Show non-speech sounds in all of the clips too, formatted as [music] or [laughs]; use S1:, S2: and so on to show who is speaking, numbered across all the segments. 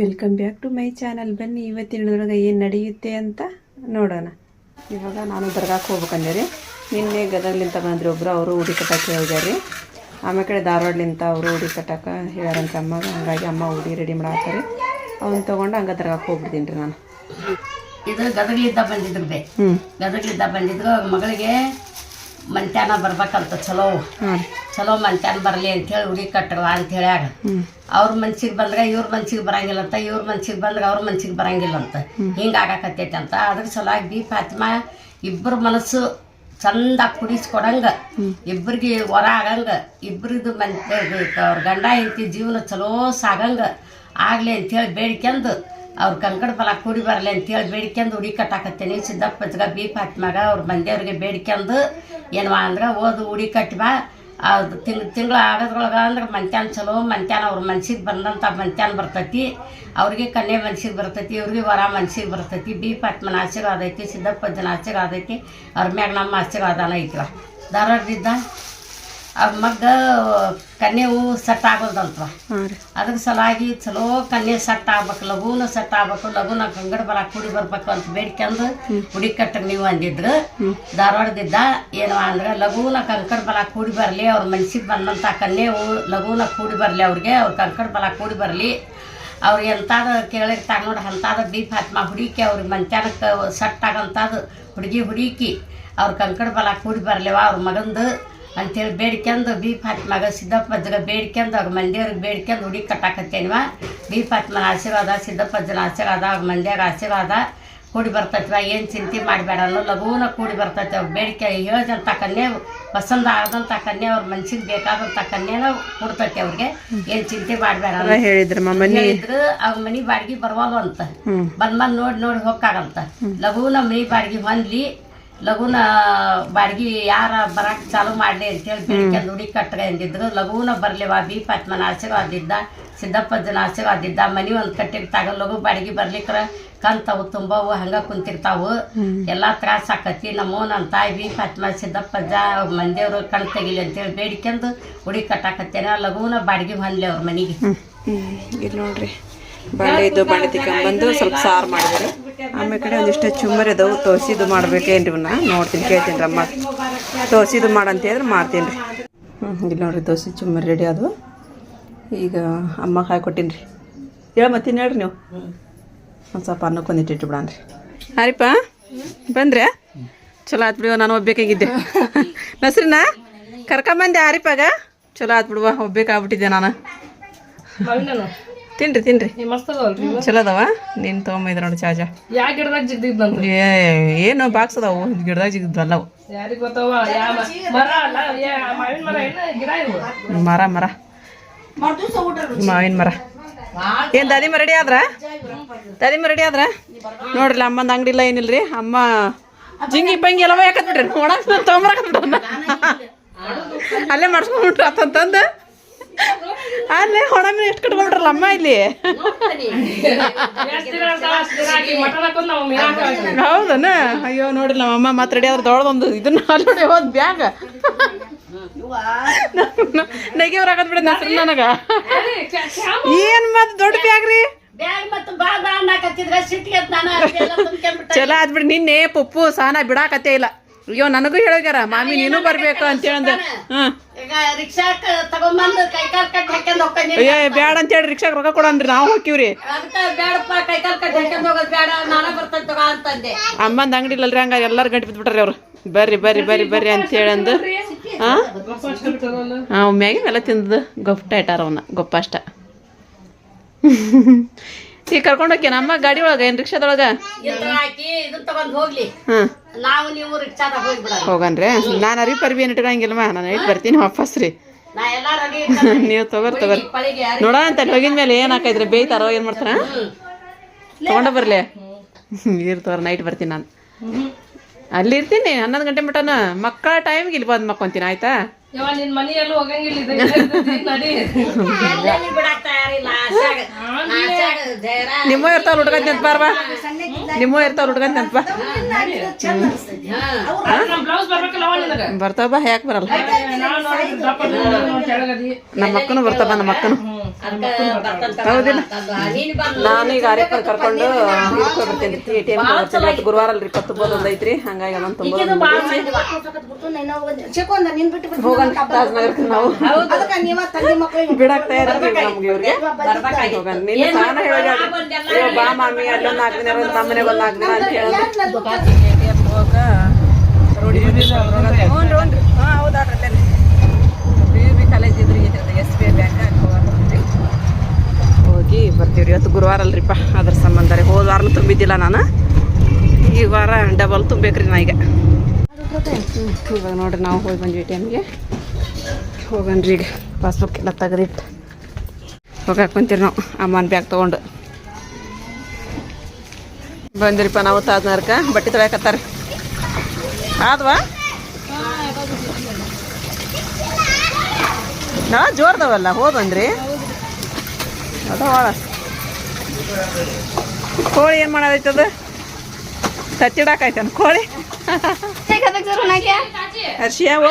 S1: Welcome back to my channel ಬನ್ನಿ ಇವತ್ತಿನೊಳಗೆ ಏನು ನಡೆಯುತ್ತೆ ಅಂತ ನೋಡೋಣ. ಇವಾಗ ನಾನು ದರ್ಗಾಕ್ಕೆ ಹೋಗ್ಬೇಕಂದೆ ರೀ ನಿನ್ನೆ ಗದಗ್ಲಿಂತ ಬಂದ್ರಿ ಒಬ್ಬರು ಅವರು ಉಡಿ ಕಟ್ಟಕ್ಕೆ ಹೇಳಿದಾರೆ. ರೀ ಆಮೇಲೆ ಕಡೆ ಧಾರವಾಡಲಿಂತ ಅವರು ಉಡಿ ಕಟ್ಟಕ್ಕೆ ಹೇಳ್ಯಾರಂತ ಅಮ್ಮಗೆ. ಹಂಗಾಗಿ ಅಮ್ಮ ಉಡಿ ರೆಡಿ ಮಾಡಾಕ್ತಾರೆ ಅವನ್ನ ತೊಗೊಂಡು ಹಂಗೆ ದರ್ಗಾಕ್ಕೆ ಹೋಗ್ಬಿಡ್ತೀನಿ ರೀ ನಾನು.
S2: ಇದು ಗದಗ್ಲಿಂದ ಬಂದಿದ್ರು ಬೇ. ಗದಗ್ಲಿಂದ ಬಂದಿದ್ರು ಮಗಳಿಗೆ ಮಂತ್ಯಾನ ಬರ್ಬೇಕಂತ ಚಲೋ. ಚಲೋ ಮಂತ್ಯಾನ ಬರಲಿ ಅಂತೇಳಿ ಉಡಿ ಕಟ್ಟರ ಅಂತ ಹೇಳ್ಯಾಗ ಅವ್ರ ಮನ್ಸಿಗೆ ಬಂದ್ರೆ ಇವ್ರ ಮನ್ಸಿಗೆ ಬರಂಗಿಲ್ಲ ಅಂತ ಇವ್ರ ಮನ್ಸಿಗೆ ಬಂದ್ರೆ ಅವ್ರ ಮನ್ಸಿಗೆ ಬರಂಗಿಲ್ಲ ಅಂತ ಹಿಂಗೆ ಆಗಾಕತ್ತೈತೆ ಅಂತ. ಅದ್ರ ಸಲುವಾಗಿ ಬಿ ಫಾತಿಮಾ ಇಬ್ಬರ ಮನಸ್ಸು ಚಂದ ಕುಡಿಸ್ಕೊಡಂಗ ಇಬ್ಬರಿಗೆ ವರ ಆಗಂಗ ಇಬ್ಬರಿದು ಮನ್ ಅವ್ರ ಗಂಡ ಹೆಂಡತಿ ಜೀವನ ಚಲೋ ಸಾಗಂಗ ಆಗಲಿ ಅಂತೇಳಿ ಬೇಡ್ಕೊಂಡು ಅವ್ರ ಕಂಕಡ ಫಲ ಕೂಡಿ ಬರಲಿ ಅಂತೇಳಿ ಬೇಡ್ಕೊಂಡು ಉಡಿ ಕಟ್ಟಾಕತ್ತೇನಿ. ಸಿದ್ದಪ್ಪಜ್ಗ ಬಿ ಫಾತಿಮಾಗ ಅವ್ರು ಮಂದಿಯವ್ರಿಗೆ ಬೇಡ್ಕೊಂಡು ಏನವ ಅಂದ್ರೆ ಓದು, ಉಡಿ ಕಟ್ಟಿ ಬಾ. ಅದು ತಿಂಗ್ ತಿಂಗಳು ಆಗೋದ್ರೊಳಗೆ ಅಂದ್ರೆ ಮಂತ್ಯಾನ ಚಲೋ, ಮಂತ್ಯಾನ ಅವ್ರ ಮನ್ಸಿಗೆ ಬಂದಂಥ ಮಂತ್ಯಾನ ಬರ್ತೈತಿ. ಅವ್ರಿಗೆ ಕನ್ಯೆ ಮನ್ಸಿಗೆ ಬರ್ತೈತಿ, ಇವ್ರಿಗೆ ವರ ಮನ್ಸಿಗೆ ಬರ್ತೈತಿ. ಬಿ ಪಾತ್ಮನ ಆಶೀರ್ವಾದ ಐತಿ, ಸಿದ್ದಪ್ಪಜ್ಜನ ಆಶೀರ್ವಾದ ಐತಿ. ಅವ್ರ ಮ್ಯಾಗ ನಮ್ಮ ಆಶೀರ್ವಾದನ ಐತಿವ ಧಾರವಾಡದಿದ್ದ ಅವ್ರ ಮಗ್ಗ ಕನ್ಯೆ ಹೂ ಸೆಟ್
S1: ಆಗೋದಲ್ವ
S2: ಅದ್ರ ಸಲುವಾಗಿ ಚಲೋ ಕನ್ಯೆ ಸೆಟ್ ಆಗ್ಬೇಕು ಲಘುನ ಸೆಟ್ ಆಗ್ಬೇಕು ಲಘುನ ಗಂಗಡ ಬರ ಕೂಡಿ ಬರ್ಬೇಕು ಅಂತ ಬೇಡ್ಕೊಂಡು ಹುಡಿ ಕಟ್ಟಕ್ಕೆ ನೀವು ಅಂದಿದ್ರು ಧಾರವಾಡದಿದ್ದ ಏನು ಅಂದ್ರೆ ಲಘುನ ಕಂಕಡ ಬಲ ಕೂಡಿ ಬರಲಿ ಅವ್ರ ಮನ್ಸಿಗೆ ಬಂದಂಥ ಕನ್ಯೆ ಹೂ ಲಘುನ ಕೂಡಿ ಬರಲಿ ಅವ್ರಿಗೆ ಅವ್ರ ಕಂಕಡ ಬಲ ಕೂಡಿ ಬರಲಿ. ಅವ್ರು ಎಂತಾದ ಕೇಳಿರ್ತಾಗ ನೋಡಿ ಅಂತಾದ ದೀಪ ಫಾತ್ಮ ಹುಡುಕಿ ಅವ್ರಿಗೆ ಮಂಚಾನಕ್ಕೆ ಸೆಟ್ ಆಗಂತಾದ ಹುಡುಗಿ ಹುಡುಕಿ ಅವ್ರ ಕಂಕಡ ಬಲ ಕೂಡಿ ಬರಲಿವ ಅವ್ರ ಮಗಂದು ಅಂತೇಳಿ ಬೇಡ್ಕೊಂಡು ಬಿ ಫಾತ್ಮಾಗ ಸಿದ್ದಪ್ಪಜ್ಜಗ ಬೇಡ್ಕೊಂಡು ಅವ್ರ ಮಂದಿಯವ್ರಿಗೆ ಬೇಡ್ಕೊಂಡು ಹುಡುಗಿ ಕಟ್ಟಾಕತ್ತೇನಿವ ಬಿ ಫಾತ್ಮನ ಆಶೀರ್ವಾದ ಸಿದ್ದಪ್ಪಜ್ಜನ ಆಶೀರ್ವಾದ ಅವ್ರ ಮಂದಿಯಾಗ ಆಶೀರ್ವಾದ ಕೂಡಿ ಬರ್ತೈತಿವ ಏನು ಚಿಂತೆ ಮಾಡಬೇಡ ಅನ್ನೋ ಲಘುನ ಕೂಡಿ ಬರ್ತೈತೆ ಅವ್ರು ಬೇಡಿಕೆ ಹೇಳ್ದಂಥ ಕನ್ಯೆ ಪಸಂದ ಆದಂಥ ಕನ್ಯೆ ಅವ್ರ ಮನ್ಸಿಗೆ ಬೇಕಾದಂಥ ಕನ್ಯೆನ ಕೊಡ್ತೈತಿ ಅವ್ರಿಗೆ. ಏನು ಚಿಂತೆ ಮಾಡಬೇಡ.
S1: ಹೇಳಿದ್ರು
S2: ಅವ್ರ ಮನಿ ಬಾಡಿಗೆ ಬರ್ವಲ್ವ ಅಂತ ಬಂದ್ ಬಂದ್ ನೋಡಿ ನೋಡಿ ಹೋಗ್ಕಾಗಂತ ಲಘುನ ಮನೆ ಬಾಡಿಗೆ ಹೊಂದ್ಲಿ ಲಘುನ ಬಾಡ್ಗಿ ಯಾರ ಬರಕ್ ಚಾಲು ಮಾಡ್ಲಿ ಅಂತೇಳಿ ಬೆಳಿಗ್ಗೆ ನುಡಿ ಕಟ್ಟಗ ಎಂದಿದ್ರು ಲಘುನ ಬರ್ಲಿವ ಬಿ ಪಾತ್ಮನ ಆಶೀರ್ವಾದ ಇದ್ದ ಸಿದ್ದಪ್ಪಜ್ಜನ ಆಶೀರ್ವಾದ ಇದ್ದ ಮನಿ ಒಂದ್ ಕಟ್ಟಿರ್ತಾಗ ಲಘು ಬಾಡ್ಗಿ ಬರ್ಲಿಕ್ರ ಕಂತವು ತುಂಬವು ಹಂಗ ಕುಂತಿರ್ತಾವು. ಎಲ್ಲಾ ತ್ರಾಸ ಆಕತಿ ನಮ್ಮ ನನ್ನ ತಾಯಿ ಬಿ ಪಾತ್ಮ ಸಿದ್ದಪ್ಪಜ್ಜ ಅವ್ರ ಮಂದಿಯವ್ರು ಕಣ್ ತೆಗಿಲಿ ಅಂತೇಳಿ ಬೇಡಿಕೆಂದು ಉಡಿ ಕಟ್ಟಾಕತ್ತೇನ. ಲಘುನ ಬಾಡ್ಗಿ ಹೊಂದ್ಲಿ ಅವ್ರ ಮನೆಗೆ.
S1: ನೋಡ್ರಿ. ಬಾಂಡೆ ಇದ್ದು ಬಾಂಡೆ ತಿಕ್ಕೊಂಬಂದು ಸ್ವಲ್ಪ ಸಾರು ಮಾಡಿದ್ರು. ಆಮೇಲೆ ಕಡೆ ಒಂದಿಷ್ಟು ಚುಮ್ಮರಿ ಅದಾವು ತೋಸಿದು ಮಾಡ್ಬೇಕೇನ್ರಿ ಇವನ್ನ ನೋಡ್ತೀನಿ, ಕೇಳ್ತೀನಿ ರೀ ಅಮ್ಮ ತೋಸಿದು ಮಾಡಂತ ಹೇಳಿದ್ರೆ ಮಾಡ್ತೀನಿ ರೀ. ಹ್ಞೂ ಇಲ್ಲಿ ನೋಡ್ರಿ ದೋಸೆ ಚುಮ್ಮರಿ ರೆಡಿ ಅದು ಈಗ ಅಮ್ಮ ಕಾಯಿ ಕೊಟ್ಟೀನಿ ರೀ ಹೇಳ ಮತ್ತೀನಿ ಹೇಳ್ರಿ ನೀವು. ಒಂದು ಸ್ವಲ್ಪ ಅನ್ನಕ್ಕೆ ಒಂದಿಟ್ಟು ಬಿಡಾನ್ರಿ. ಹಾರಿಪ್ಪ, ಬಂದ್ರೆ? ಚಲೋ ಆತ್ ಬಿಡುವ, ನಾನು ಒಬ್ಬೇಕಾಗಿದ್ದೆ. ನಸ್ರಿನ, ಕರ್ಕೊಂಬಂದೆ ಹರಿಪಾಗ ಚಲೋ ಆತ್ ಬಿಡುವ, ಒಬ್ಬೇಕಾಗ್ಬಿಟ್ಟಿದ್ದೆ ನಾನು. ತಿನ್ರಿ ತಿನ್ರಿ. ಚಲೋ ಅದಾವ? ನೀನು ತೊಗೊಂಬೈದ್ರ ನೋಡಿ ಚಾಜಾ
S3: ಯಾ ಗಿಡದಾಗ ಜಿಗ್ದಿದ್ನಂತ
S1: ಏ ಏನು ಬಾಕ್ಸ್ ಅದಾವು ಗಿಡದಾಗ ಜಿಗಿದ್ವಲ್ಲ
S3: ಅವು. ಗೊತ್ತವ ಮರ ಮರ
S1: ಮಾವಿನ ಮರ. ಏನು ದಾದಿಮ ರೆಡಿ ಆದ್ರ? ದಾದಿಮ ರೆಡಿ ಆದ್ರ? ನೋಡ್ರಿ ಅಮ್ಮಂದ ಅಂಗಡಿ ಇಲ್ಲ ಏನಿಲ್ರಿ? ಅಮ್ಮ ಜಿಂಗಿ ಪಂಗಿ ಎಲ್ಲ ಯಾಕತ್ಬಿಟ್ರಿ ನೋಡಕ್ ತಗೊಂಬರ ಅಲ್ಲೇ ಮಾಡಿಸ್ಕೊಂಡ್ಬಿಟ್ರಿ ಅಂತಂತಂದು ಅಲ್ಲೇ ಹೊಣಮಿ ಎಷ್ಟು ಕಟ್ಕೊಂಡ್ರಲ್ಲ ಅಮ್ಮ ಇಲ್ಲಿ? ಹೌದನ? ಅಯ್ಯೋ ನೋಡಿ ನಮ್ಮ ಅಮ್ಮ ಮಾತ್ರ ರೆಡಿ ಆದ್ರೆ ದೊಡ್ಡದೊಂದು ಇದನ್ನ ಅಲ್ಲಿ ನೋಡಿ ಹೋದ್ ಬ್ಯಾಗ್. ನೆಗೆ ಬರಾಕತ್ ಬಿಡ ನಸ್ರಿ ನನಗ. ಏನ್ ಮತ್ ದೊಡ್ಡ ಬ್ಯಾಗ್ ರೀ?
S2: ನಾನು.
S1: ಚಲೋ ಆದ್ಬಿಡಿ ನಿನ್ನೆ ಪಪ್ಪು ಸಾನ ಬಿಡಾಕತ್ತೇ ಇಲ್ಲ. ಅಯ್ಯೋ ನನಗೂ ಹೇಳೋಗ್ಯಾರ ಮಾಮಿ ನೀನು ಬರ್ಬೇಕು ಅಂತೇಳಂದ. ಹ್ಮ್.
S2: ರಿಕ್ಷಾಕ್ ತಗೊಂಬಂದು ಕೈಕಾಲ್ ಕಟ್ಟಿ ಹಾಕ್ಯಂಡ್ ಹೋಗ್ತೀನಿ
S1: ಅಯ್ಯೋ ಬ್ಯಾಡ ಅಂತೇಳಿ ರಿಕ್ಷಾಕ್ ರೊಕ್ಕ ಕೊಡಂದ್ರಿ ನಾವು ಹೋಗ್ತೀವ್ರಿ
S2: ಅದಕ್ಕೆ ಬೇಡಪ್ಪ ಕೈಕಾಲ್ ಕಟ್ಟಿ ಹಾಕ್ಯಂಡ್ ಹೋಗೋದು ಬೇಡ ನಾನೇ ಬರ್ತೇನೆ ತಗೋ ಅಂತಂದೆ
S1: ಅಮ್ಮಂದ್ ಅಂಗಡಿ ಇಲ್ಲಲ್ರಿ ಹಂಗ ಎಲ್ಲಾರು ಗಂಟು ಬಿದ್ಬಿಟ್ರಿ ಅವ್ರು. ಬರ್ರಿ ಬರ್ರಿ ಬರ್ರಿ ಬರ್ರಿ ಅಂತ ಅಂದು ಹಾ ಮ್ಯಾಗಿನ ಎಲ್ಲ ತಿಂದದ್ದು ಗಫ್ಟ ಇಟ್ಟಾರ ಅವನ್ನ ಗೊಪ್ಪ ಅಷ್ಟ. ಈಗ ಕರ್ಕೊಂಡು ಹೋಗ್ಯಾನ ಅಮ್ಮ ಗಾಡಿ ಒಳಗೆ ಏನ್ ರಿಕ್ಷಾದೊಳಗೆ?
S2: ಹಾಕಿ ಇದು ತಗೊಂಡ್ ಹೋಗ್ಲಿ.
S1: ಹಾಂ.
S2: ನಾವು ನೀವು ರಿಕ್ಷಾದಾಗ ಹೋಗ್ಬಿಡ
S1: ಹೋಗನ್ರಿ. ನಾನು ಅರಿ ಪರ್ವಿ ಏನು ನಾನು ಇಟ್ಟು ಬರ್ತೀನಿ ವಾಪಸ್ ರೀ. [laughs] ನೀವು ತಗೋರಿ ತಗೋರಿ.
S2: ನೋಡೋಣ
S1: ನೋಡ ಅಂತ ಹೋಗಿದ ಮೇಲೆ ಏನು ಹಾಕಿದ್ರೆ ಬೇಯ್ತಾರೋ ಏನು ಮಾಡ್ತಾರ? ತಗೊಂಡ ಬರ್ಲಿ. ಇರ್ ತಗೋರಿ ನೈಟ್ ಬರ್ತೀನಿ ನಾನು. ಅಲ್ಲಿ ಇರ್ತೀನಿ ಹನ್ನೊಂದು ಗಂಟೆ ಮಟನ. ಮಕ್ಕಳ ಟೈಮ್ಗೆ ಇಲ್ಲಿ ಬಂದು ಮಕ್ಕೊಂತೀನಿ ಆಯ್ತಾ?
S3: ಯವ್ವ ನಿನ್ ಮನೆಯಲ್ಲೂ ಹೋಗಂಗಿಲ್ಲ ಇದು. ನಡಿ?
S1: ನಿಮ್ಮ ಇರ್ತಾವ ಹುಡ್ಗಂತ ನೆನ್ಪಾರ್ವ ನಿಮ್ಮ ಇರ್ತಾವ ಹುಡ್ಗಂತ ನೆನ್ಪ
S3: ಬ್ಲೌಸ್ ನಿನಗ?
S1: ಬರ್ತಾವ ಬಾ ಯಾಕೆ ಬರಲ್ಲ.
S3: ನಾವ್ ನೋಡಿದ್ರೆ ದಪ್ಪ ಇದ್ದೀವಿ,
S1: ನಮ್ಮ ಅಕ್ಕನು ಬರ್ತಾವ ನಮ್ಮ ಅಕ್ಕನು. ನಾನು ಈಗ ಆರ್ಯಪ್ಪನ ಕರ್ಕೊಂಡು ಬರ್ತೀನಿ ಎ ಟಿ ಎಂ ಇವತ್ತು ಗುರುವಾರ ಅಲ್ರಿ ಇಪ್ಪತ್ತು ಬೋದು ಒಂದು ಐತ್ರಿ. ಹಂಗಾಗಿ ಅದೊಂದು ತುಂಬ ಹೋಗೋಣ. ತಾಜ್ನಗರಕ್ಕೆ ನಾವು. ಬಿಡಕ್ ತಯಾರಿದ್ದೀವಿ ನಮ್ಗೆ ಇವ್ರಿಗೆ. ಹೋಗೋಣ. ನಿನ್ನೆ ಸಾನ ಹೇಳಿ ಬಾ ಮಾಮಿ ಅಲ್ಲೊಂದು ನಾಲ್ಕು ದಿನ ನಮ್ಮ ಮನೆಗೆ ಒಂದು ನಾಲ್ಕು ದಿನ ಅಂತ ಹೇಳಿ ಹೋಗ ರೋಡಿ ಹ್ಞೂ ರೀ ಹಾಂ ಹೌದಾಡ್ರಿ ಬಿ ಯು ಬಿ ಕಾಲೇಜ್ ಇದ್ರಿ ಎಸ್ ಬಿ ಐ ಬ್ಯಾಂಕ್ ಅಲ್ಲಿ ಹೋಗ್ರಿ ಹೋಗಿ ಬರ್ತೀವಿ ಇವತ್ತು ಗುರುವಾರ ಅಲ್ರಿಪ್ಪ ಅದ್ರ ಸಂಬಂಧ ರೀ ಹೋದ ನಾನು. ಈ ವಾರ ಡಬಲ್ ತುಂಬೇಕ್ರಿ ನಾ ಈಗ ಇವಾಗ ನೋಡ್ರಿ ನಾವು ಹೋಗಿ ಬಂದ್ವಿ ಟಿ ಎಮ್ಗೆ ಹೋಗನ್ರಿ ಈಗ. ಪಾಸ್ಬುಕ್ ಎಲ್ಲ ತೆಗೆದಿಟ್ಟು. ಹೋಗಿ ಕುಂತೀರಿ ನಾವು. ಅಮ್ಮನ ಬ್ಯಾಗ್ ತೊಗೊಂಡು. ಬಂದಿರಿಪ್ಪ ನಾವು ತಾಜ್ನಾರ್ಕ ಬಟ್ಟೆ ತೊಳ್ಯಾಕತ್ತಾರ. ಆದ್ವಾ? ನಾ ಜೋರ್ದವಲ್ಲ ಅದ ಅದಾವಳ ಕೋಳಿ ಏನು ಮಾಡೋದೈತದ ತಚ್ಚಿಡಾಕೈತೇನು ಕೋಳಿ ಹರ್ಷಿ ಯಾವ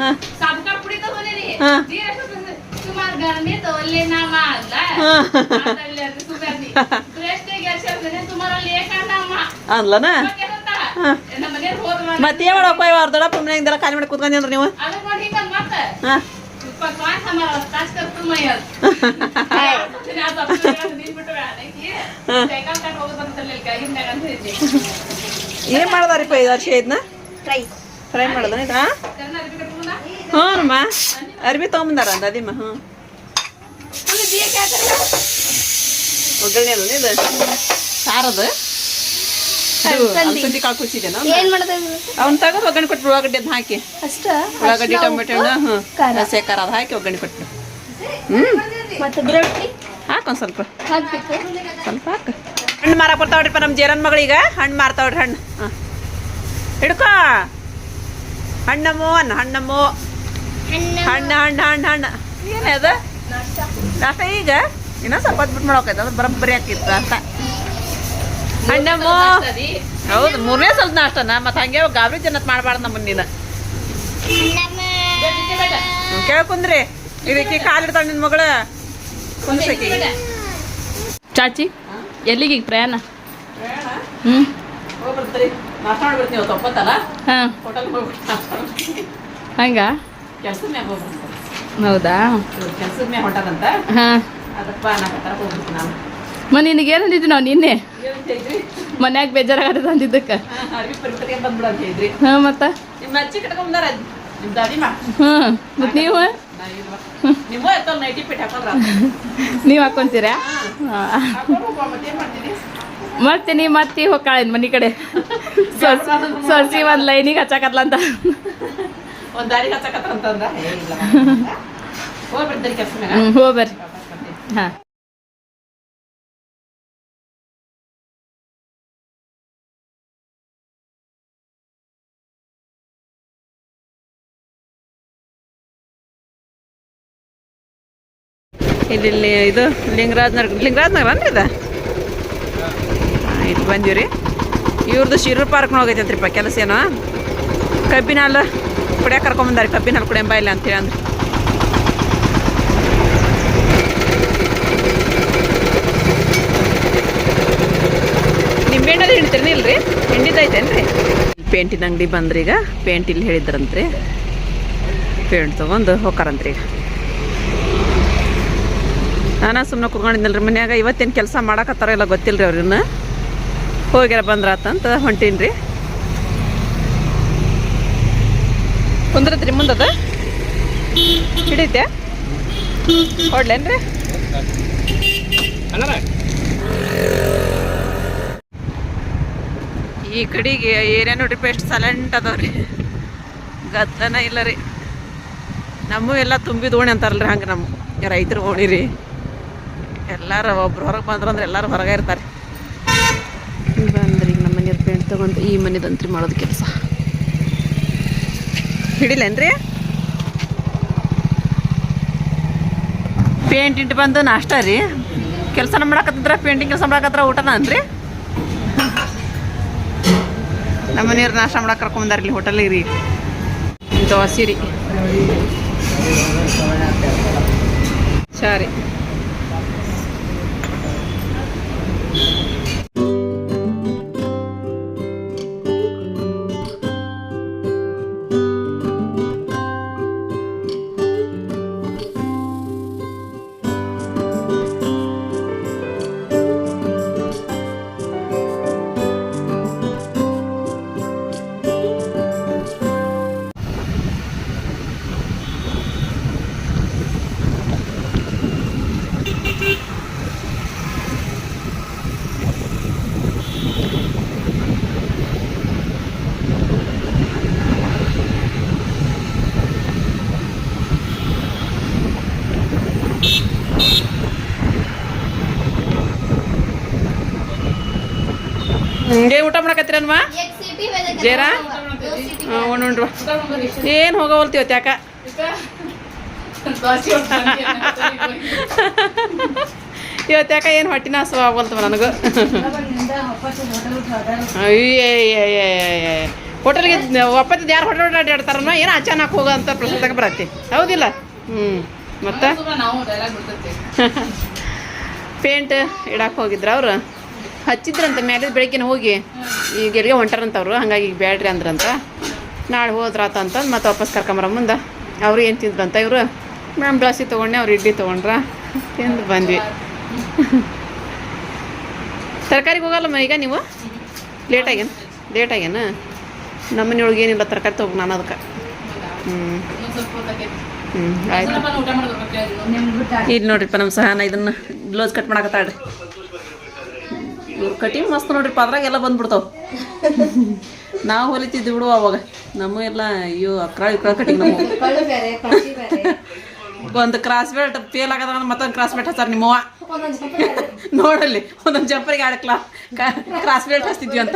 S1: ಹಾಂ
S4: ಸಾಬುಕಾರ್ ಪುಡಿ ತಗೊಂಡಿನಿ
S1: ಹಾಂ
S4: ನೀರ್ ಎಷ್ಟು ತಂದೆ? ಸುಮಾರ್ ಗರಮಿ ತಗೊಳ್ಳಿ ನಾ ಮಾಡ್ಲ ಅದರಲ್ಲಿ ಅದು ಸುಗಂಧಿ. ಸುರೇಶ್ನಿಗೆ ಎಷ್ಟ್ ಹೇಳ್ತೇನೆ? ಸುಮಾರ್ ಅಲ್ಲಿ ಏಕಾಂತಮ್ಮ.
S1: ಅನ್ಲನ
S4: ಬಗ್ಗೆ ಗೊತ್ತಾ?
S1: ಹಾಂ
S4: ನಮ್ಮ ಮನೆಯವ್ರ್ ಹೋದ್ರು ಮಾಡಿ.
S1: ಮತ್ತೆ ಏನು ಮಾಡಪ್ಪ ಇವ ದೊಡ್ಡಪ್ಪ ಮನೆಯಿಂದೆಲ್ಲ ಖಾಲಿ ಮಾಡಿ ಕೂತ್ಕೊಂಡ್ರಿ ನೀವು
S4: ಅದಕ್ ನೋಡಿ ಹಿಂಗಂದ್ ಮತ್ತೆ.
S1: ಹಾಂ
S4: ಅದು. ಅದು.
S1: ಏನು ಮಾಡ್ದಾರಿಪ್ಪ ಇದು ಹರ್ಷಿ ಇದನ್ನ ಫ್ರೈ ಮಾಡೋದ ಹಾಂ?
S4: ಕರ್ನ ಅರ್ಬಿ ತಗೊಂಬಂದಾರ
S1: ಹ್ಞೂ ಅಮ್ಮ. ಅರ್ಬಿ ತೊಗೊಂಬಂದಾರ ಅಂದ ಅದಿಮ್ಮ ಹ್ಞೂ. ಒಗ್ಗರಣೆ ಅಲ್ಲ ಇದು? ಸಾರದ? ಅಲ್ಸಂದಿ ಕಾಳು ಕುದಿಸಿದ್ದೇನ ಅವ್ನ ತಗದು ಒಗ್ಗರಣೆ ಕೊಟ್ಬಿಡು ಉಳ್ಳಾಗಡ್ಡಿ ಅದ್ನ ಹಾಕಿ.
S5: ಅಷ್ಟ?
S1: ಉಳ್ಳಾಗಡ್ಡಿ ಟೊಮೆಟೊ ಹ್ಞೂ. ಹಸಿ ಖಾರ ಅದು ಹಾಕಿ ಒಗ್ಗರಣೆ ಕೊಟ್ಟು ಹ್ಞೂ
S5: ಮತ್ತೆ
S1: ಒಂದು ಸ್ವಲ್ಪ. ಸ್ವಲ್ಪ ಹಾಕ. ಹಣ್ಣು ಮಾರಕ್ಕೆ ಬರ್ತಾವ್ರಿಪ್ಪ ನಮ್ಮ ಜೇರನ್ ಮಗಳೀಗ. ಹಣ್ಣು ಮಾರ್ತಾವ್ರಿ ಹಣ್ಣು. ಹಾಂ. ಹಿಡ್ಕೋ. ಹಣ್ಣಮ್ಮು ಅನ್ನ ಹಣ್ಣಮ್ಮು ಹಣ್ಣು ಹಣ್ಣು ಹಣ್ಣು ಹಣ್ಣು. ಏನದ ನಾಷ್ಟ ಈಗ? ಇನ್ನೂ ಸ್ವಲ್ಪ ಹೊತ್ತು ಬಿಟ್ಟು ಮಾಡೋಕೈತೆ ಅದು ಬರಬ್ಬರಿ ಹಾಕಿತ್ತು ಅಂತ. ಹಣ್ಣಮ್ಮು ಹೌದು ಮೂರನೇ ಸ್ವಲ್ಪ ನಾಷ್ಟನ? ಮತ್ತ ಹಂಗೆ ಗಾಬರಿ ಜನತ್ ಮಾಡಬಾರ್ದು ನಮ್ಮ ನೀನು ಕೇಳ್ಕುಂದ್ರಿ ಇದಕ್ಕೆ ಕಾಲಿಡ್ತಾಳೆ ನಿನ್ನ ಮಗಳ.
S3: ಚಾಚಿ ಎಲ್ಲಿಗೆ ಈಗ ಪ್ರಯಾಣ? ಹ್ಞೂ ಹಂಗ ಹೌದಾ? ಮ ನಿನಗೆ ಏನಂದಿದ್ವಿ ನಾವು ನಿನ್ನೆ? ಮನ್ಯಾಗ ಬೇಜಾರಾಗದ ಅಂದಿದ್ದಕ್ಕೆ.
S1: ಹ್ಮ್ ಮತ್ತ ಬಂದ್ಬಿಡ ಅಂತ ಹೇಳಿದ್ರಿ.
S3: ಹಾಂ ಮತ್ತೆ?
S1: ನಿಮ್ಮ ಅಜ್ಜಿ ಕಟ್ಕೊಂಬಂದಾರ ನಿಮ್ಮ ದಾದಿ ಮಾ
S3: ಹ್ಞೂ ಮತ್ತು ನೀವು? ನೀವು ಹಾಕ್ಕೊಂತೀರಾ ಹಾಂ.
S1: ಮತ್ತೆ ಮಾಡ್ತೀನಿ
S3: ಮತ್ತೆ ನೀ ಮನಿ ಕಡೆ. ಸೊಸ್ ಒಂದು ಲೈನಿಗೆ ಹಚ್ಚಾಕತ್ಲಂತ
S1: ಒಂದ್ ದಾರಿ ಹಚ್ಚಕತ್ತಾರ ಅಂತಂದ್ರ ಏ ಇಲ್ಲ. [laughs] ಹೋಗ್ಬಿಡ್ತೀರಿ ಕೆಲಸ ಮ್ಯಾಗ
S3: ಹೋಗ್ಬರ್ರಿ ಹಾಂ.
S1: ಇಲ್ಲಿ ಇದು ಲಿಂಗರಾಜ್ ನಗರ ಲಿಂಗರಾಜ್ ನಗರ ಅನ್ರಿ ಇದು ಇಲ್ಲಿ ಬಂದೀವಿ ರೀ ಇವ್ರದ್ದು ಶಿರೂರು ಪಾರ್ಕ್ನ ಹೋಗೈತಂತ್ರಿಪ್ಪ ಕೆಲಸ ಏನೋ. ಕಬ್ಬಿನ ಹಾಲು ಕುಡಿಯಕ್ಕೆ ಕರ್ಕೊಂಬಂದಾರಿ ಕಬ್ಬಿನ ಹಾಲು ಕುಡಿಯಂಬ ಇಲ್ಲ ಅಂತೇಳಿ ಅಂದ್ರೆ. ನಿಂಬೆಹಣ್ಣಲ್ಲಿ ಹಿಂಡ್ತೀರಿ ಇಲ್ರಿ? ಹಿಂಡಿದ್ದೈತೇನ್ರಿ ಪೇಂಟಿನ ಅಂಗಡಿ ಬಂದ್ರಿ ಈಗ ಪೇಂಟ್ ಇಲ್ಲಿ ಹೇಳಿದ್ರಂತ್ರಿ. ಪೇಂಟ್ ತೊಗೊಂಡು ಹೋಕಾರಂತ್ರಿ ಈಗ. ನಾನು ಸುಮ್ಮನೆ ಕುತ್ಕೊಂಡಿದ್ದಲ್ರಿ ಮನ್ಯಾಗ ಇವತ್ತೇನು ಕೆಲಸ ಮಾಡಕತ್ತಾರ ಇಲ್ಲ ಗೊತ್ತಿಲ್ಲ ರೀ ಅವ್ರನ್ನ. ಹೋಗ್ಯಾರ ಬಂದ್ರಾತಂತ ಹೊಂಟೀನಿ ರೀ ಕುಂದ್ರತ್ರಿ ಮುಂದದ? ಹಿಡಿತೆ? ಹೊಡ್ಲೇನ್ರಿ? ಈ ಕಡೆಗೆ ಏರಿಯಾ ನೋಡ್ರಿ ಪೇಸ್ಟ್ ಸೈಲೆಂಟ್ ಅದಾವ್ರಿ. ಗದ್ದನ ಇಲ್ಲ ರೀ ನಮ್ಮೂ ಎಲ್ಲ ತುಂಬಿದ ಓಣಿ ಅಂತಾರಲ್ರಿ ಹಂಗೆ ನಮ್ಮ. ರೈತರು ಓಣಿ ರೀ. ಎಲ್ಲಾರು ಒಬ್ರು ಹೊರಗೆ ಬಂದ್ರಂದ್ರೆ ಎಲ್ಲರೂ ಹೊರಗೆ ಇರ್ತಾರೆ. ಬಂದ್ರಿ ಈಗ ನಮ್ಮ ಮನೆಯವ್ರು ಪೇಂಟ್ ತೊಗೊಂಡು ಈ ಮನೆದಂತ್ರಿ ಮಾಡೋದು ಕೆಲಸ. ಹಿಡಿಲೇನ್ರಿ ಪೇಂಟ್ ಇಟ್ಟು ಬಂದು ನಾಷ್ಟ ರೀ. ಕೆಲಸ ಮಾಡಕತ್ತಿದ್ರ ಪೇಂಟಿಂಗ್ ಕೆಲಸ ಮಾಡಕತ್ರ ಊಟನ ಅನ್ರಿ ನಮ್ಮ ಮನೆಯವ್ರು ನಾಷ್ಟ ಮಾಡಕ್ಕೆ ಕರ್ಕೊಂಬಂದಾರ ಇಲ್ಲಿ ಹೋಟೆಲಿಗೆ ರೀ. ದೋಸೆ ರೀ. ಸರಿ. ಹಿಂಗೆ ಊಟ ಮಾಡಕತ್ತೀರನ್ವಾ ಜೇರಾ? ಹಾಂ ಏನು ಹೋಗವಲ್ತೀವತ್ತು ಯಾಕ? ಇವತ್ತು ಯಾಕೆ ಏನು ಹೊಟ್ಟಿನ ಹಸುವ ಆಗೋಲ್ತವ ನನಗೂ? ಅಯ್ಯ ಹೋಟೆಲ್ಗೆ ಒಪ್ಪತ್ತಿದ್ದು ಯಾರು ಹೋಟೆಲ್ ಅಡ್ಡಾಡ್ತಾರನೋ ಏನು ಅಚಾನಕ್ ಹೋಗೋ ಅಂತ ಪ್ರಶ್ನೆದಾಗ ಬರತ್ತೆ. ಹೌದಿಲ್ಲ? ಹ್ಞೂ ಮತ್ತೆ? ಪೇಂಟ್ ಇಡಕ್ಕೆ ಹೋಗಿದ್ರ ಅವ್ರು? ಹಚ್ಚಿದ್ರಂತ ಮೇಲೆ ಬೆಳಗ್ಗೆನ ಹೋಗಿ ಈಗ ಎಲ್ಲಿಗೆ ಹೊಂಟಾರಂತವ್ರು ಹಂಗಾಗಿ ಈಗ ಬ್ಯಾಡ್ರಿ ಅಂದ್ರಂತ. ನಾಳೆ ಹೋದ್ರಾತ ಅಂತ ಮತ್ತೆ ವಾಪಸ್ ಕರ್ಕೊಂಬರ ಮುಂದೆ. ಅವರು ಏನು ತಿಂದ್ರಂತ ಇವರು ಮೇಡಮ್ ಬ್ಲಾಸಿ ತೊಗೊಂಡೆ ಅವ್ರು ಇಡ್ಲಿ ತೊಗೊಂಡ್ರ. ತಿಂದು ಬಂದ್ವಿ. ತರಕಾರಿಗೆ ಹೋಗಲ್ಲಮ್ಮ ಈಗ ನೀವು? ಲೇಟ್ ಆಗ್ಯಾನ ಲೇಟ್ ಆಗ್ಯಾನ ನಮ್ಮನೆಯೊಳಗೆ ಏನಿಲ್ಲ ತರಕಾರಿ ತೊಗೊಂಡು ನಾನು ಅದಕ್ಕೆ. ಹ್ಞೂ. ಹ್ಞೂ ಆಯ್ತು. ಇಲ್ಲಿ ನೋಡ್ರಿಪ್ಪ ನಮ್ಮ ಸಹನ ಇದನ್ನು ಬ್ಲೌಸ್ ಕಟ್ ಮಾಡಕತ್ತಾಳ್ರಿ. ಇವ್ರ ಕಟಿಂಗ್ ಮಸ್ತ್ ನೋಡ್ರಿ ಅದ್ರಾಗ ಎಲ್ಲ ಬಂದ್ಬಿಡ್ತಾವ. ನಾವು ಹೊಲಿತಿದ್ವಿ ಬಿಡು ಅವಾಗ. ನಮ್ಮ ಎಲ್ಲ ಅಯ್ಯೋ ಅಕ್ರ ಇಕ್ರ ಕಟಿಂಗ್ ನಮ್ಮ ಒಂದು ಕ್ರಾಸ್ ಬೆಲ್ಟ್ ಫೇಲ್ ಆಗದ ಮತ್ತೊಂದು ಕ್ರಾಸ್ ಬೆಲ್ಟ್ ಹಚ್ಚಾರ ನಿಮ್ಮವ್ವ. ನೋಡಲ್ಲಿ ಒಂದೊಂದು ಜಂಪರಿಗೆ ಆಡಕ್ಲಾ. ಕ್ಲಾ ಕ್ರಾಸ್ ಬೆಲ್ಟ್ ಹಚ್ತಿದ್ವಿ ಅಂತ.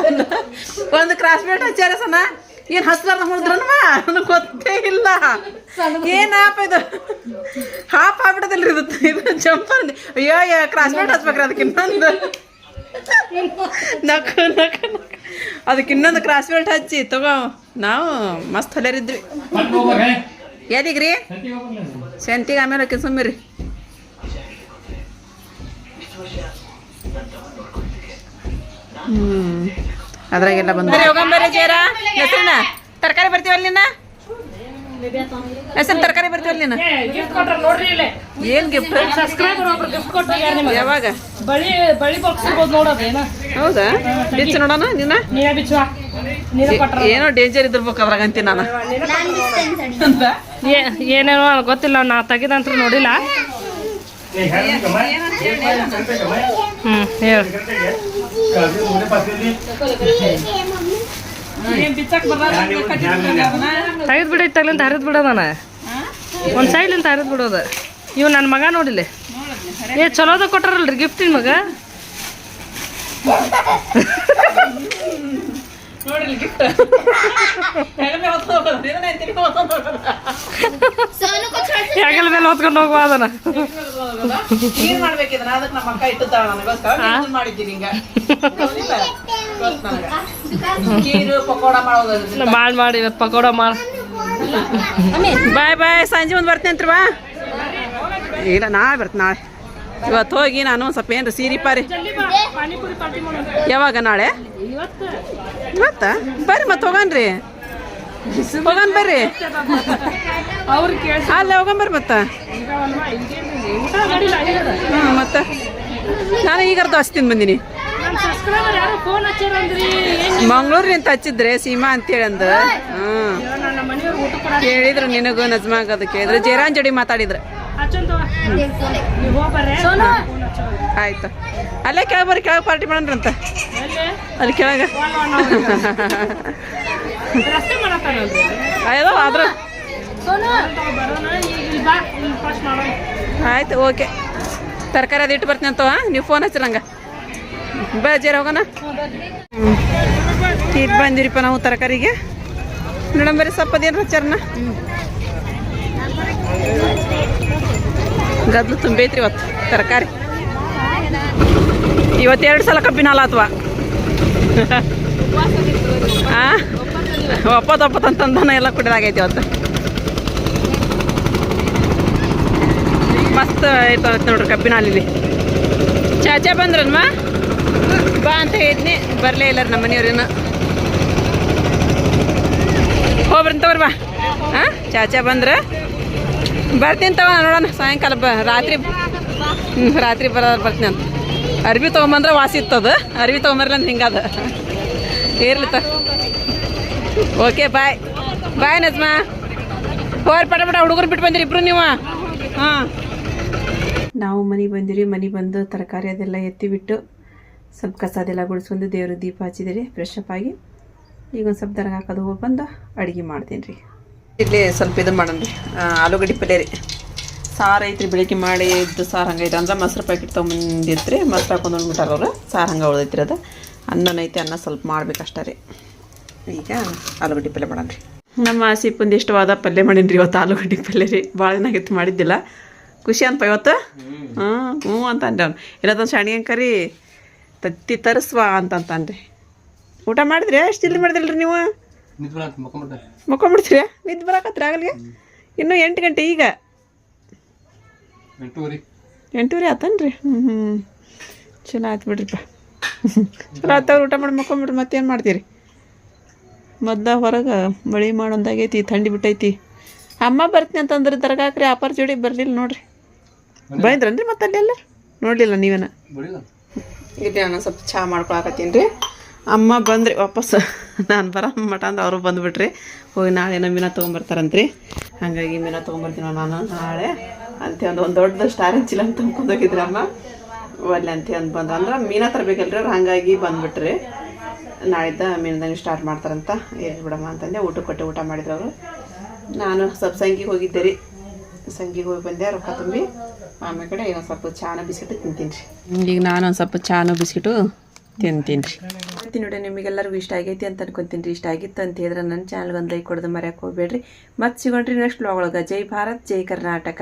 S1: ಒಂದು ಕ್ರಾಸ್ ಬೆಲ್ಟ್ ಹಚ್ಚಾರ ಸಣ್ಣ ಏನು ಹಚ್ಲಾರ್ದ ಹೊಡೆದ್ರನ್ವ ನನಗೆ ಗೊತ್ತೇ ಇಲ್ಲ. ಏನು ಆಪ್ ಇದು? ಹಾಪ್ ಆಗ್ಬಿಡದಲ್ರಿ ಇದು ಇದು ಜಂಪರ್ ಅಯ್ಯೋ ಅಯ್ಯೋ ಕ್ರಾಸ್ ಬೆಲ್ಟ್ ಹಚ್ಬೇಕ್ರಿ ಅದಕ್ಕೆ ಇನ್ನೊಂದು ನಕ್ಕು. ಅದಕ್ಕೆ ಇನ್ನೊಂದು ಕ್ರಾಸ್ ಬೆಲ್ಟ್ ಹಚ್ಚಿ, ತಗೋ. ನಾವು ಮಸ್ತ್ ಹೊಲಿಯರಿದ್ವಿ. ಎಲ್ಲಿಗ್ರಿ? ಸಂತಿಗೆ ಆಮೇಲೆ ಹಾಕಿ ಸುಮ್ಮಿರಿ ಹ್ಮ್. ಅದ್ರಾಗೆಲ್ಲ ಬಂದ ತರಕಾರಿ ಬರ್ತೀವಲ್ಲ ನಿನ್ನ? ಹೆಸರು ತರಕಾರಿ ಬರ್ತೀವಲ್ಲ ನೀನು?
S3: ಗಿಫ್ಟ್ ಕೊಟ್ರ ನೋಡ್ರಿ ಇಲ್ಲೇ.
S1: ಏನ್ ಗಿಫ್ಟ್
S3: ಸಬ್ಸ್ಕ್ರೈಬರ್ ಒಬ್ರು ಗಿಫ್ಟ್ ಕೊಟ್ಟಿದ್ದಾರೆ ನಿಮಗೆ?
S1: ಯಾವಾಗ?
S3: ಬಳಿ ಬಳಿ ಬಾಕ್ಸ್ ಇರ್ಬೋದು ನೋಡೋದೇನ
S1: ಹೌದಾ? ಬಿಚ್ಚು ನೋಡೋಣ ನಿನ್ನ
S3: ಬಿಚ್ಚುವ
S1: ಏನೋ ಡೇಂಜರ್ ಇದ್ದಿರ್ಬೇಕು ಅದ್ರಾಗ ಅಂತೀನಿ ನಾನು.
S3: ಏನೇನೋ ಗೊತ್ತಿಲ್ಲ ನಾ ತೆಗಿದಂತ್ರ ನೋಡಿಲ್ಲ. ಹ್ಮ್ ಹೇಳು. ತೆಗೆದು ಬಿಡಿ ತಗ್ಲಿಂದ ಹರಿದ್ ಬಿಡೋದನ ಒಂದು ಸೈಡ್ಲಿಂದ ಹರಿದು ಬಿಡೋದು. ಇವ್ ನನ್ನ ಮಗ ನೋಡಿಲ್ಲ. ಏ ಚಲೋದ ಕೊಟ್ಟಾರಲ್ರಿ ಗಿಫ್ಟ್ ನಿಮಗ ಮಗ?
S1: ನೋಡಿಲ್ಲ ಗಿಫ್ಟ್
S3: ಹೆಗಲ ಮೇಲೆ ಹೊತ್ಕೊಂಡು ಹೋಗುವ ಅದನ್ನ.
S1: ಏನ್ ಮಾಡ್ಬೇಕಿದ್ರ ಅದಕ್ಕೆ ನಮ್ಮ ಅಕ್ಕ ಇಟ್ಟುತ್ತಾಳ ನನಗೋಸ್ಕರ ನೀನ್ ಮಾಡಿದ್ದೀನಿ ಹಿಂಗ ಹೌದಿಲ್ಲ? ಗೊತ್ತು ನನಗ. ಕೀರು ಪಕೋಡ ಮಾಡೋದು
S3: ಮಾಡಿ ಮಾಡಿ ಇವತ್ತು ಪಕೋಡ ಮಾಡಿ.
S1: ಬಾಯ್ ಬಾಯ್. ಸಂಜೆ ಮುಂದೆ ಬರ್ತೀನಿ ಅಂತ ಬಾ. ಇಲ್ಲ ನಾಳೆ ಬರ್ತೀನಿ ನಾಳೆ. ಇವತ್ತು ಹೋಗಿ ನಾನು ಸ್ವಲ್ಪ ಏನ್ರಿ ಸೀರೆ ಪಾರಿ. ಯಾವಾಗ ನಾಳೆ? ಇವತ್ತ? ಬರ್ರಿ ಮತ್ತೆ ಹೋಗನ್ರಿ. ಹೋಗನ್ ಬರ್ರಿ.
S3: ಅಲ್ಲೇ ಕೇಳಿ
S1: ಅಲ್ಲ ಹೋಗನ್ ಬರ್ರಿ ಮತ್ತೆ. ಹ್ಞೂ ಮತ್ತೆ. ನಾನು ಈಗ ಅರ್ಧ ಹಚ್ತೀನಿ ಬಂದೀನಿ. ಮಂಗಳೂರಿಂದ ಹಚ್ಚಿದ್ರೆ ಸೀಮಾ ಅಂತೇಳಿ ಅಂದ ಹ್ಞೂ ಕೇಳಿದ್ರು ನಿನಗೂ, ನಜ್ಮಾಗ ಅದು ಕೇಳಿದ್ರು. ಜೇರಾನ್ ಮಾತಾಡಿದ್ರು.
S3: ಹೋಗ್ಬರ್ರೆ
S1: ಆಯ್ತು. ಅಲ್ಲೇ ಕೆಳಗೆ ಬರ್ರಿ ಕೆಳಗೆ ಪಾರ್ಟಿ ಮಾಡೋಣ್ರಂತ ಅಲ್ಲಿ ಕೆಳಗೆ. ಅಯ್ಯೋ
S3: ಫಸ್ಟ್
S1: ಆಯ್ತು ಓಕೆ. ತರಕಾರಿ ಅದು ಇಟ್ಟು ಬರ್ತೀನಿ ಅಂತವ ನೀವು ಫೋನ್ ಹಚ್ಚಿರಂಗ ಬಾ ಜೇರ ಹೋಗೋಣ. ಇಟ್ಟು ಬಂದಿರಿಪ್ಪ ನಾವು ತರಕಾರಿಗೆ. ನೋಡಂಬರಿ ಸ್ವಲ್ಪ ಅದೇನು ಹಚ್ಚಾರನ? ಗದ್ಲು ತುಂಬೈತ್ರಿ ಇವತ್ತು, ತರಕಾರಿ. ಇವತ್ತು ಎರಡು ಸಲ ಕಬ್ಬಿನ ಹಾಲು ಅಥವಾ ಹಾಂ ಒಪ್ಪತ್ತು ಒಪ್ಪತ್ತು ಅಂತಂದಾನ ಎಲ್ಲ ಕುಡಿದಾಗೈತಿ ಇವತ್ತು. ಮಸ್ತ್ ಆಯ್ತು ನೋಡ್ರಿ ಕಬ್ಬಿನ ಹಾಲಿಲಿ. ಚಾಚಾ ಬಂದ್ರನ್ಮ ಬಾ ಅಂತ ಹೇಳಿದ್ನಿ, ಬರಲೇ ಇಲ್ಲ ನಮ್ಮ ಮನೆಯವ್ರೇನು ಹೋಗ್ರಿ ತಗೋರಿ ಬಾ. ಹಾಂ ಚಾಚಾ ಬಂದ್ರೆ? ಬರ್ತೀನಿ ತಗೋ ನೋಡೋಣ. ಸಾಯಂಕಾಲ ಬ ರಾತ್ರಿ ರಾತ್ರಿ ಬರೋದು ಬರ್ತೀನಿ ಅಂತ. ಅರ್ಬಿ ತೊಗೊಂಬಂದ್ರೆ ವಾಸಿ ಇತ್ತದ ಅರ್ಬಿ ತೊಗೊಂಬರ್ಲಿ ಅಂತ ಹಿಂಗದ. Okay bye bye Najma. ಹೋರಿ ಪಟ ಪಟ ಹುಡುಗರು ಬಿಟ್ಟು ಬಂದಿರಿ, ಇಬ್ರು ನೀವು. ಹಾಂ. ನಾವು ಮನೆಗೆ ಬಂದಿರಿ, ಮನೆ ಬಂದು ತರಕಾರಿ ಅದೆಲ್ಲ ಎತ್ತಿ ಬಿಟ್ಟು ಸ್ವಲ್ಪ ಕಸ ಅದೆಲ್ಲ ಗುಡಿಸ್ಕೊಂಡು ದೇವರು ದೀಪ ಹಚ್ಚಿದಿರಿ. ಫ್ರೆಶ್ ಅಪ್ ಆಗಿ ಈಗ ಒಂದು ಸ್ವಲ್ಪ ದರಗ ಹಾಕೋದು ಹೋಗಿ ಬಂದು ಅಡುಗೆ ಮಾಡ್ತೀನಿ ರೀ ಇಲ್ಲಿ ಸ್ವಲ್ಪ ಇದು ಮಾಡೋಣ ರೀ ಆಲೂಗಡ್ಡೆ ಪಲ್ಯ ರೀ. ಸಾರು ಐತ್ರಿ ಬೆಳಿಗ್ಗೆ ಮಾಡಿ ಇದ್ದು ಸಾರು ಹಂಗೈತೆ ಅಂದ್ರೆ ಮೊಸರು ಪ್ಯಾಕೆಟ್ ತೊಗೊಂಬಂದಿತ್ರಿ ಮೊಸರು ಹಾಕೊಂಡು ಉಂಡ್ಬಿಟ್ಟಾರ ಅವ್ರು. ಸಾರು ಹಂಗೆ ಉಳ್ದೈತ್ರಿ ಅದು. ಅನ್ನನೈತೆ ಅನ್ನ ಸ್ವಲ್ಪ ಮಾಡ್ಬೇಕಷ್ಟೇ ರೀ. ಈಗ ಆಲೂಗಡ್ಡೆ ಪಲ್ಯ ಮಾಡೋಣ ರೀ ನಮ್ಮ ಸಿಪ್ಪಂದು ಇಷ್ಟವಾದ ಪಲ್ಯ ಮಾಡೀನಿ ರೀ ಇವತ್ತು ಆಲೂಗಡ್ಡೆ ಪಲ್ಯ ರೀ. ಭಾಳ ದಿನ ಆಗಿತ್ತು ಮಾಡಿದ್ದಿಲ್ಲ. ಖುಷಿ ಅಂತ ಇವತ್ತು? ಹ್ಞೂ ಹ್ಞೂ ಅಂತ ಅಂದೆ ಅವ್ನು ಇರೋದೊಂದು ಶಾಣಿಗೆ ಕರಿ ತತ್ತಿ ತರಿಸ್ವ ಅಂತ ಅಂತನ್ರಿ ಊಟ ಮಾಡಿದ್ರಿ? ಅಷ್ಟು ಜಲ್ದಿ ಮಾಡಿದಿಲ್ಲ ರೀ ನೀವು? ಮಕ್ಕೊಂಬಿಡ್ತೀರಿ ನಿದ್ ಬರಾಕತ್ರ ಆಗಲ್ಗೆ? ಇನ್ನೂ ಎಂಟು ಗಂಟೆ ಈಗ. ಎಂಟೂವರೆ. ಆತನ್ರಿ? ಹ್ಞೂ ಹ್ಞೂ ಚಲೋ ಆಯ್ತು ಬಿಡ್ರಿಪ್ಪ. ಚಲೋ ಆಯ್ತವ್ರು ಊಟ ಮಾಡಿ ಮಕ್ಕೊಂಬಿಡ್ರಿ ಮತ್ತೇನು ಮಾಡ್ತೀರಿ? ಮೊದ್ಲ ಹೊರಗೆ ಮಳೆ ಮಾಡೊಂದಾಗೈತಿ ಥಂಡಿ ಬಿಟ್ಟೈತಿ. ಅಮ್ಮ ಬರ್ತೀನಿ ಅಂತಂದ್ರೆ ದರ್ಗಾಕ್ರಿ ಆಪರ್ ಜೋಡಿ ಬರಲಿಲ್ಲ ನೋಡ್ರಿ. ಬಂದ್ರನ್ರಿ ಮತ್ತೆ ಅಲ್ಲೆಲ್ಲ ನೋಡಲಿಲ್ಲ ನೀವೇನ? ಇಲ್ಲಿ ನಾನು ಸ್ವಲ್ಪ ಚಹಾ ಮಾಡ್ಕೊಳಕತ್ತೀನಿ ರೀ. ಅಮ್ಮ ಬಂದ್ರಿ ವಾಪಸ್ [laughs] ನಾನು ಬರ ಮಟ ಅಂದ ಅವರು ಬಂದುಬಿಟ್ರಿ. ಹೋಗಿ ನಾಳೆ ಏನೋ ಮೀನ ತೊಗೊಂಬರ್ತಾರಂತ್ರಿ. ಹಾಗಾಗಿ ಮೀನ ತೊಗೊಂಬರ್ತೀನಿ ನಾನು ನಾಳೆ. ಅಂತ ಒಂದು ಒಂದು ದೊಡ್ಡ ಸ್ಟಾರ್ ಚೀಲ ಅಂತ ತಂದ್ಕೊಂಡೋಗಿದ್ರಿ ಅಮ್ಮ. ಒಳ್ಳೆ ಅಂತ ಅಂದ್ ಅಂದ್ರೆ ಮೀನ ತರಬೇಕಲ್ರಿ ಅವ್ರು ಹಾಗಾಗಿ ಬಂದ್ಬಿಟ್ರಿ. ನಾಳಿದ್ದ ಮೀನದಂಗೆ ಸ್ಟಾರ್ಟ್ ಮಾಡ್ತಾರಂತ. ಏನು ಬಿಡಮ್ಮ ಅಂತಂದೆ. ಊಟ ಕೊಟ್ಟು ಊಟ ಮಾಡಿದ್ರು ಅವರು. ನಾನು ಸ್ವಲ್ಪ ಸಂಗಿಗೆ ಹೋಗಿದ್ದೆ ರೀ. ಸಂಗಿಗೆ ಹೋಗಿ ಬಂದೆ, ರೊಕ್ಕ ತುಂಬಿ. ಆಮೇಲೆ ಕಡೆ ಈಗ ಸ್ವಲ್ಪ ಚಾನ, ಬಿಸ್ಕಿಟ್ ತಿಂತೀನಿ ರೀ. ಈಗ ನಾನು ಒಂದು ಸ್ವಲ್ಪ ಚಾನು, ಬಿಸ್ಕಿಟು ತಿಂತೀನಿ ರೀ. ಮತ್ತೆ ನೋಡಿ ನಿಮಗೆಲ್ಲರಿಗೂ ಇಷ್ಟ ಆಗೈತಿ ಅಂತ ಅನ್ಕೊಂತೀನಿ ಇಷ್ಟ ಆಗಿತ್ತು ಅಂತ ಹೇಳಿದ್ರೆ ನನ್ನ ಚಾನಲ್ಗೆ ಒಂದು ಲೈಕ್ ಕೊಡೋದು ಮರ್ಯಾಕೆ ಹೋಗ್ಬೇಡ್ರಿ. ಮತ್ತೆ ಸಿಗೋಣ್ರಿ ನೆಕ್ಸ್ಟ್ ವ್ಲಾಗ್ ಒಳಗೆ. ಜೈ ಭಾರತ್, ಜೈ ಕರ್ನಾಟಕ.